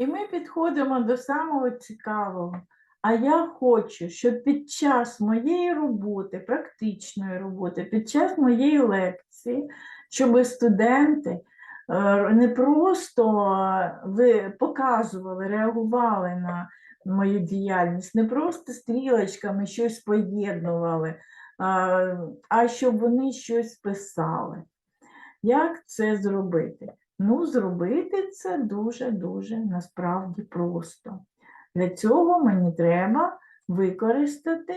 І ми підходимо до самого цікавого. А я хочу, щоб під час моєї роботи, практичної роботи, під час моєї лекції, щоб студенти е, не просто е, показували, реагували на мою діяльність, не просто стрілочками щось поєднували, а, а щоб вони щось писали. Як це зробити? Ну, зробити це дуже-дуже насправді просто. Для цього мені треба використати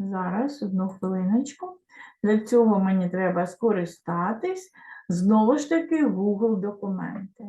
зараз одну хвилиночку. Для цього мені треба скористатись знову ж таки Google документи.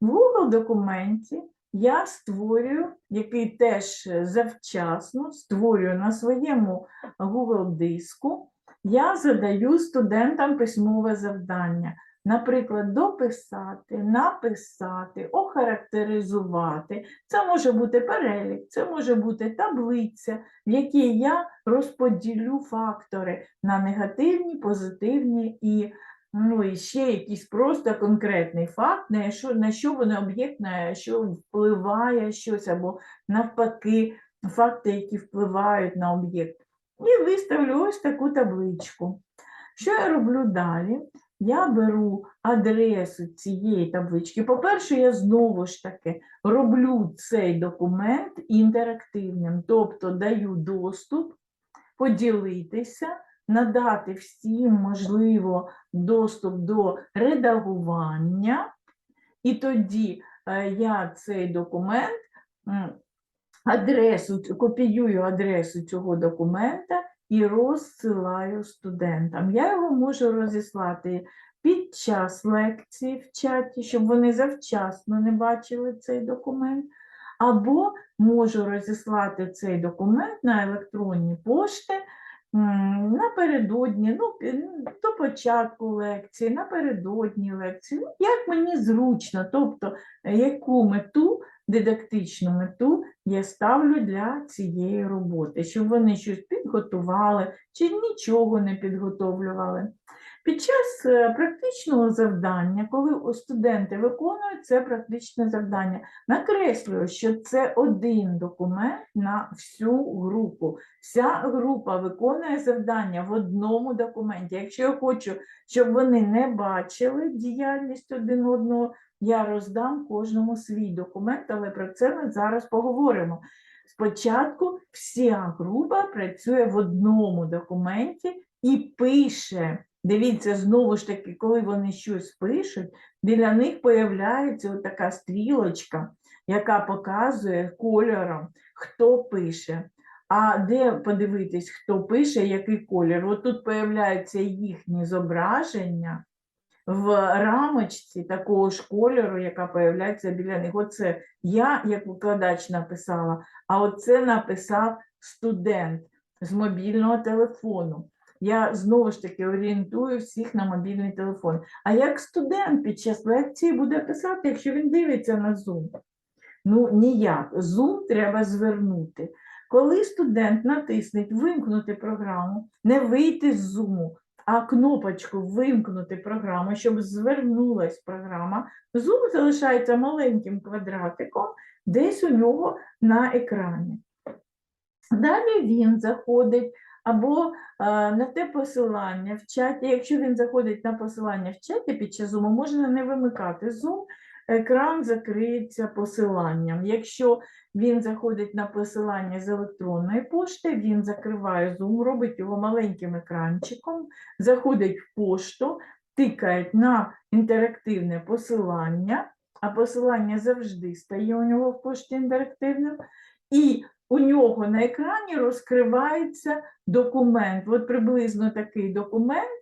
В Google документі я створюю, який теж завчасно створюю на своєму Google диску, я задаю студентам письмове завдання. Наприклад, дописати, написати, охарактеризувати. Це може бути перелік, це може бути таблиця, в якій я розподілю фактори на негативні, позитивні і, ну, і ще якийсь просто конкретний факт, на що, на що вони об'єкт, на що впливає щось, або навпаки, факти, які впливають на об'єкт. І виставлю ось таку табличку. Що я роблю далі? Я беру адресу цієї таблички. По-перше, я знову ж таки роблю цей документ інтерактивним, тобто даю доступ, поділитися, надати всім, можливо, доступ до редагування, і тоді е, я цей документ, адресу, копіюю адресу цього документа і розсилаю студентам. Я його можу розіслати під час лекції в чаті, щоб вони завчасно не бачили цей документ, або можу розіслати цей документ на електронні пошти напередодні, ну, до початку лекції, напередодні лекції, ну, як мені зручно, тобто яку мету, дидактичну мету я ставлю для цієї роботи, щоб вони щось підготували чи нічого не підготовлювали. Під час е, практичного завдання, коли студенти виконують це практичне завдання, накреслюю, що це один документ на всю групу. Вся група виконує завдання в одному документі. Якщо я хочу, щоб вони не бачили діяльність один одного, я роздам кожному свій документ, але про це ми зараз поговоримо. Спочатку вся група працює в одному документі і пише. Дивіться, знову ж таки, коли вони щось пишуть, біля них появляється така стрілочка, яка показує кольором, хто пише. А де подивитись, хто пише, який колір? От тут появляються їхні зображення в рамочці такого ж кольору, яка появляється біля них. Оце я, як викладач, написала, а оце написав студент з мобільного телефону. Я знову ж таки орієнтую всіх на мобільний телефон. А як студент під час лекції буде писати, якщо він дивиться на Zoom? Ну, ніяк. Zoom треба звернути. Коли студент натисне вимкнути програму, не вийти з Zoom, а кнопочку вимкнути програму, щоб звернулась програма, Zoom залишається маленьким квадратиком десь у нього на екрані. Далі він заходить або е, на те посилання в чаті. Якщо він заходить на посилання в чаті під час Zoom, можна не вимикати Zoom, екран закриється посиланням. Якщо він заходить на посилання з електронної пошти, він закриває Zoom, робить його маленьким екранчиком, заходить в пошту, тикає на інтерактивне посилання, а посилання завжди стає у нього в пошті інтерактивним. І у нього на екрані розкривається документ. От приблизно такий документ.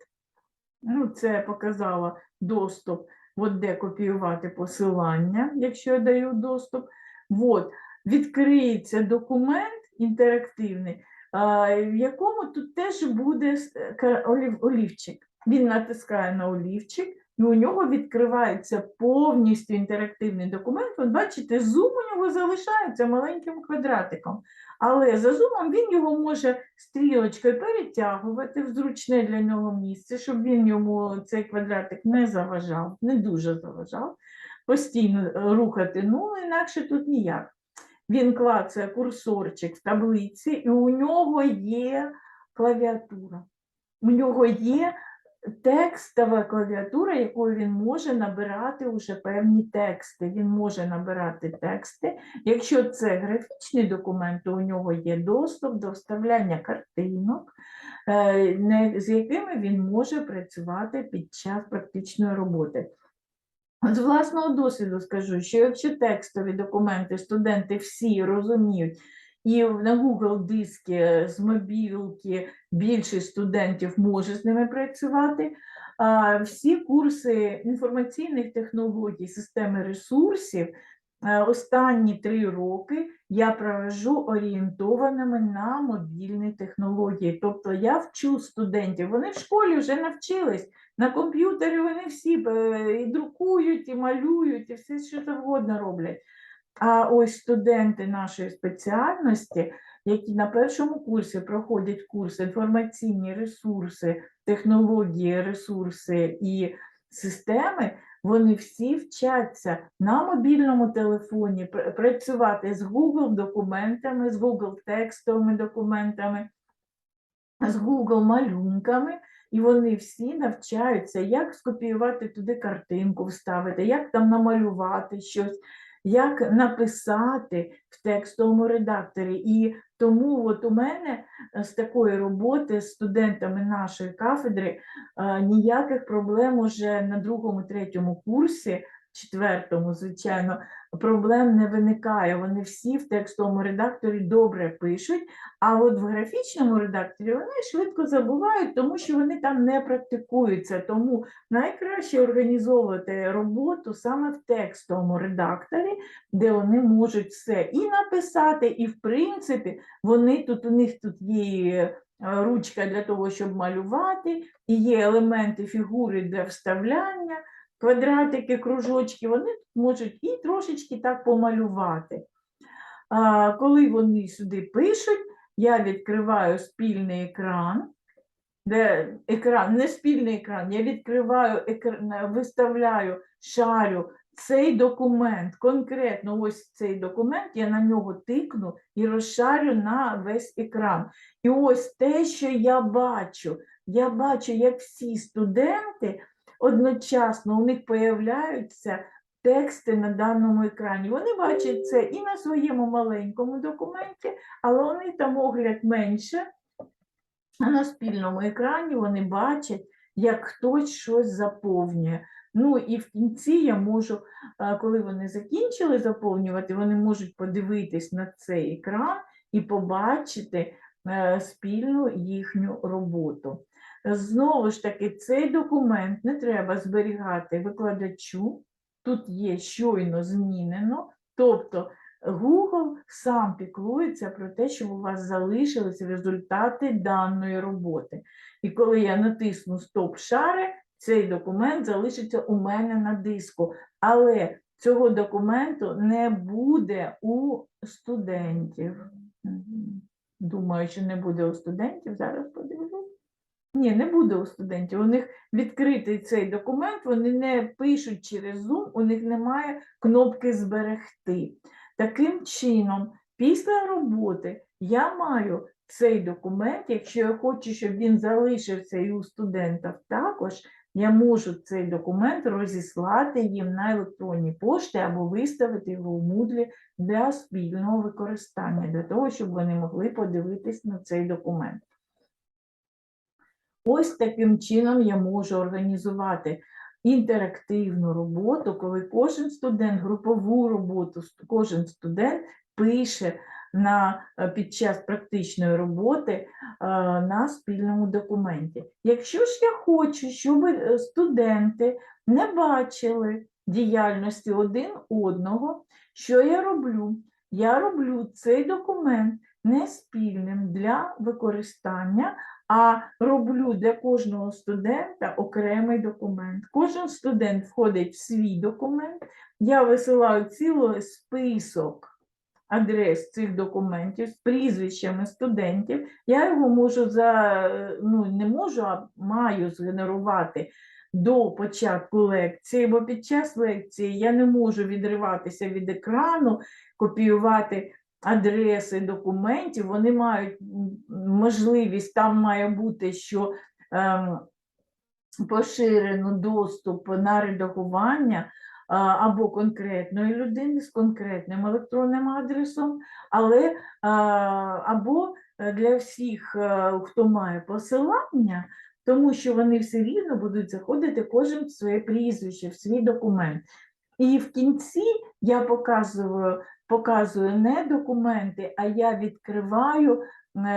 Ну, це показала доступ, от де копіювати посилання, якщо я даю доступ. От, відкриється документ інтерактивний, в якому тут теж буде е, олівчик. Він натискає на олівчик, і у нього відкривається повністю інтерактивний документ. От бачите, зум у нього залишається маленьким квадратиком. Але за зумом він його може стрілочкою перетягувати в зручне для нього місце, щоб він йому цей квадратик не заважав, не дуже заважав. постійно е, рухати, ну інакше тут ніяк. Він клацає курсорчик в таблиці, і у нього є клавіатура. У нього є текстова клавіатура, якою він може набирати вже певні тексти. Він може набирати тексти. Якщо це графічний документ, то у нього є доступ до вставляння картинок, е, з якими він може працювати під час практичної роботи. З власного досвіду скажу, що якщо текстові документи студенти всі розуміють, і на Google диски з мобілки більшість студентів може з ними працювати, а всі курси інформаційних технологій, системи ресурсів е, останні три роки я провожу орієнтованими на мобільні технології. Тобто я вчу студентів, вони в школі вже навчились. На комп'ютері вони всі е, і друкують, і малюють, і все що завгодно роблять. А ось студенти нашої спеціальності, які на першому курсі проходять курс інформаційні ресурси, технології, ресурси і системи, вони всі вчаться на мобільному телефоні працювати з Google документами, з Google текстовими документами, з Google малюнками, і вони всі навчаються, як скопіювати туди картинку, вставити, як там намалювати щось, як написати в текстовому редакторі. І тому от у мене е, з такої роботи з студентами нашої кафедри е, ніяких проблем уже на другому, третьому курсі, четвертому, звичайно, проблем не виникає. Вони всі в текстовому редакторі добре пишуть, а от в графічному редакторі вони швидко забувають, тому що вони там не практикуються. Тому найкраще організовувати роботу саме в текстовому редакторі, де вони можуть все і написати, і в принципі вони тут у них тут є е, ручка для того, щоб малювати, і є елементи фігури для вставляння, квадратики, кружочки, вони можуть і трошечки так помалювати. А, коли вони сюди пишуть, я відкриваю спільний екран, де екран, не спільний екран, я відкриваю екран, виставляю, шарю цей документ, конкретно ось цей документ, я на нього тикну і розшарю на весь екран. І ось те, що я бачу, я бачу, як всі студенти одночасно у них появляються тексти на даному екрані. Вони бачать це і на своєму маленькому документі, але вони там огляд менше. А на спільному екрані вони бачать, як хтось щось заповнює. Ну і в кінці я можу, е, коли вони закінчили заповнювати, вони можуть подивитись на цей екран і побачити е, спільну їхню роботу. Знову ж таки, цей документ не треба зберігати викладачу. Тут є щойно змінено, тобто Google сам піклується про те, щоб у вас залишились результати даної роботи. І коли я натисну Стоп шари, цей документ залишиться у мене на диску. Але цього документу не буде у студентів. Думаю, що не буде у студентів. Зараз подивлюсь. Ні, не буде у студентів. У них відкритий цей документ, вони не пишуть через Zoom, у них немає кнопки зберегти. Таким чином, після роботи я маю цей документ, якщо я хочу, щоб він залишився і у студентів також, я можу цей документ розіслати їм на електронній пошті або виставити його у Moodle для спільного використання, для того, щоб вони могли подивитись на цей документ. Ось таким чином я можу організувати інтерактивну роботу, коли кожен студент, групову роботу, кожен студент пише на, е, під час практичної роботи е, на спільному документі. Якщо ж я хочу, щоб е, студенти не бачили діяльності один одного, що я роблю? Я роблю цей документ не спільним для використання, а роблю для кожного студента окремий документ. Кожен студент входить в свій документ. Я висилаю цілий список адрес цих документів з прізвищами студентів. Я його можу за ну не можу, а маю згенерувати до початку лекції, бо під час лекції я не можу відриватися від екрану, копіювати адреси документів, вони мають можливість, там має бути, що ем, поширено доступ на редагування або конкретної людини з конкретним електронним адресом, але або для всіх, е, хто має посилання, тому що вони все рівно будуть заходити кожен в своє прізвище, в свій документ. І в кінці я показую, показую не документи, а я відкриваю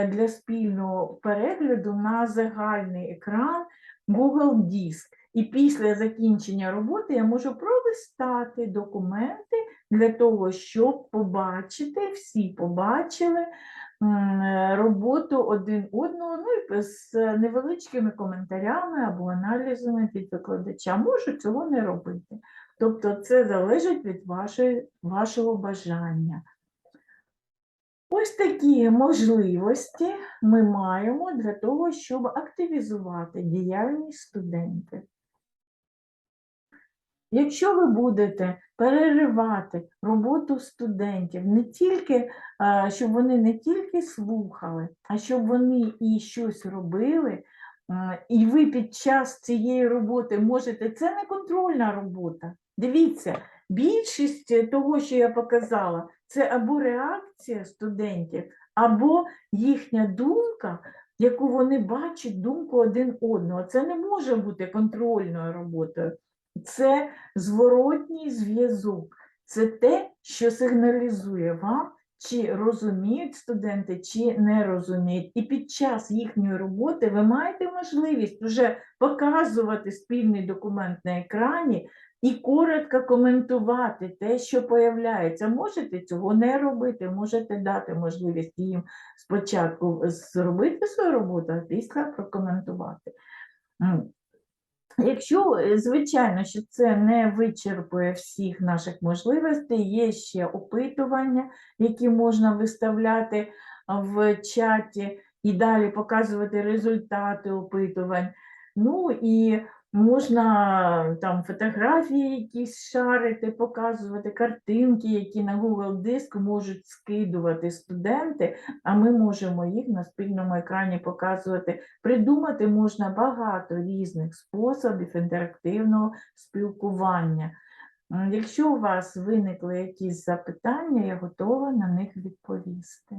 для спільного перегляду на загальний екран Google Диск. І після закінчення роботи я можу пролистати документи для того, щоб побачити, всі побачили роботу один одного, ну і з невеличкими коментарями або аналізами від викладача. Можу цього не робити. Тобто це залежить від вашої, вашого бажання. Ось такі можливості ми маємо для того, щоб активізувати діяльність студентів. Якщо ви будете переривати роботу студентів, не тільки, щоб вони не тільки слухали, а щоб вони і щось робили, і ви під час цієї роботи можете, це не контрольна робота. Дивіться, більшість того, що я показала, це або реакція студентів, або їхня думка, яку вони бачать думку один одного. Це не може бути контрольною роботою. Це зворотній зв'язок. Це те, що сигналізує вам, чи розуміють студенти, чи не розуміють. І під час їхньої роботи ви маєте можливість вже показувати спільний документ на екрані і коротко коментувати те, що появляється. Можете цього не робити, можете дати можливість їм спочатку зробити свою роботу, а після прокоментувати. Якщо, е, звичайно, що це не вичерпує всіх наших можливостей, є ще опитування, які можна виставляти в чаті і далі показувати результати опитувань. Ну і можна там фотографії якісь шарити, показувати картинки, які на Google Диск можуть скидувати студенти, а ми можемо їх на спільному екрані показувати. Придумати можна багато різних способів інтерактивного спілкування. Якщо у вас виникли якісь запитання, я готова на них відповісти.